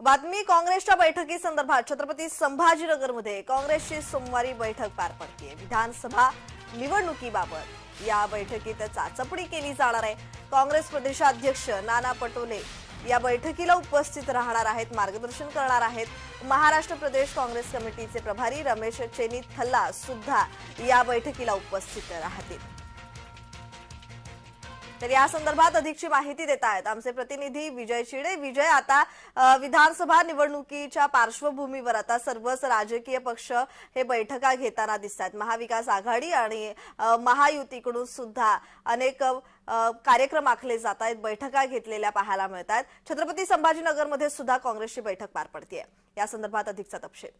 बातमी काँग्रेसच्या बैठकी संदर्भात छत्रपती संभाजीनगरमध्ये काँग्रेसची सोमवारी बैठक पार पडते विधानसभा निवडणुकीबाबत या बैठकीत चाचपणी केली जाणार आहे. काँग्रेस प्रदेशाध्यक्ष नाना पटोले या बैठकीला उपस्थित राहणार आहेत मार्गदर्शन करणार आहेत. महाराष्ट्र प्रदेश काँग्रेस कमिटीचे प्रभारी रमेश चेनी थल्ला सुद्धा या बैठकीला उपस्थित राहतील. तर या संदर्भात अधिकची माहिती देत आहेत आमचे प्रतिनिधी विजय शिडे. विजय आता विधानसभा निवडणुकीच्या पार्श्वभूमीवर आता सर्वच राजकीय पक्ष हे बैठका घेताना दिसत आहेत महाविकास आघाडी आणि महायुतीकडून सुद्धा अनेक कार्यक्रम आखले जात आहेत बैठका घेतलेल्या पाहायला मिळत आहेत छत्रपती संभाजीनगरमध्ये सुद्धा काँग्रेसची बैठक पार पडतीये. या संदर्भात अधिकचा तपशील.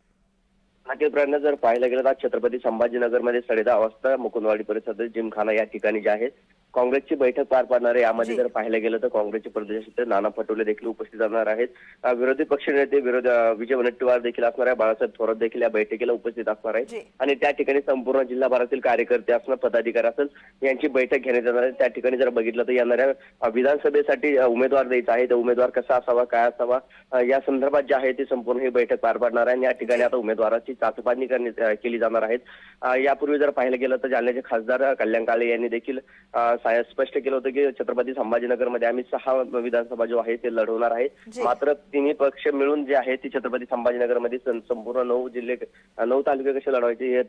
मागील जर पाहायला गेलं तर छत्रपती संभाजीनगरमध्ये साडेदहा वाजता मुकुंदवाडी परिसरात जिमखाना या ठिकाणी जे आहे काँग्रेसची बैठक पार पाडणार आहे. यामध्ये. जर पाहायला गेलं तर काँग्रेसचे प्रदेशाध्यक्ष नाना पटोले देखील उपस्थित राहणार आहेत. विरोधी पक्षनेते विरोध विजय वनट्टीवार देखील असणार आहे. बाळासाहेब थोरात देखील या बैठकीला उपस्थित असणार. आहेत. आणि त्या ठिकाणी संपूर्ण जिल्हाभरातील कार्यकर्ते असणं पदाधिकारी असेल यांची बैठक घेण्यात येणार आहे. त्या ठिकाणी जर बघितलं तर येणाऱ्या विधानसभेसाठी उमेदवार द्यायचा आहे. तर उमेदवार कसा असावा काय असावा या संदर्भात जे आहे ती संपूर्ण ही बैठक पार पाडणार आहे. आणि या ठिकाणी आता उमेदवाराची चाचपणी केली जाणार आहेत. यापूर्वी जर पाहिलं गेलं तर जालन्याचे खासदार कल्याण काळे यांनी देखील स्पष्ट केलं होतं की छत्रपती संभाजीनगरमध्ये आम्ही सहा विधानसभा जो आहे ते लढवणार आहे. मात्र तिन्ही पक्ष मिळून जे आहे ते छत्रपती संभाजीनगरमध्ये संपूर्ण नऊ जिल्हे नऊ तालुके कसे लढवायचे हे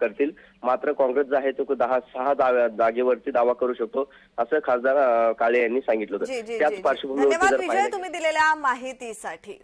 करतील. मात्र काँग्रेस जो आहे तो दहा सहा दाव्या- जागेवरती दावा करू शकतो असं खासदार काळे यांनी सांगितलं होतं. त्याच पाहिलं तुम्ही दिलेल्या माहितीसाठी.